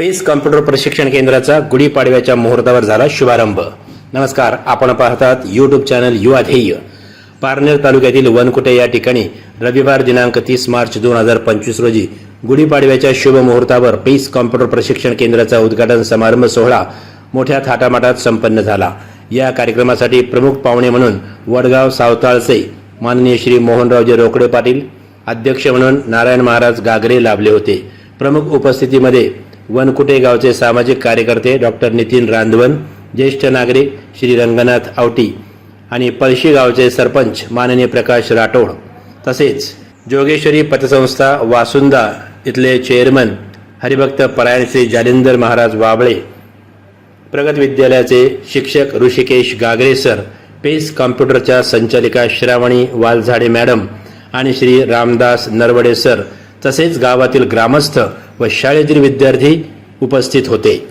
पेस computer प्रशिक्षण केंद्राचा गुढीपाडव्याच्या मुहूर्तावर झाला शुभारंभ. नमस्कार आपण पाहतात यूट्यूब चॅनल युवा ध्येय. पारनेर तालुक्यातील वनकुटे या ठिकाणी रविवार दिनांक तीस मार्च दोन हजार पंचवीस रोजी गुढीपाडव्याच्या शुभ मुहूर्तावर पेस कॉम्प्युटर प्रशिक्षण केंद्राचा उद्घाटन समारंभ सोहळा मोठ्या थाटामाटात संपन्न झाला. या कार्यक्रमासाठी प्रमुख पाहुणे म्हणून वडगाव सावताळचे माननीय श्री मोहनरावजी रोकडे पाटील अध्यक्ष म्हणून नारायण महाराज गागरे लाभले होते. प्रमुख उपस्थितीमध्ये वनकुटे गावचे सामाजिक कार्यकर्ते डॉक्टर नितीन रांधवन ज्येष्ठ नागरिक श्री रंगनाथ आवटी आणि पळशी गावचे सरपंच माननीय प्रकाश राठोड. तसेच जोगेश्वरी पतसंस्था वासुंदा इथले चेअरमन हरिभक्त परायण श्री जालिंदर महाराज वाबळे प्रगत विद्यालयाचे शिक्षक ऋषिकेश गागरे सर पेस कॉम्प्युटरच्या संचालिका श्रावणी वालझाडे मॅडम आणि श्री रामदास नरवडे सर तसेच गावातील ग्रामस्थ व शाळेतील विद्यार्थी उपस्थित होते.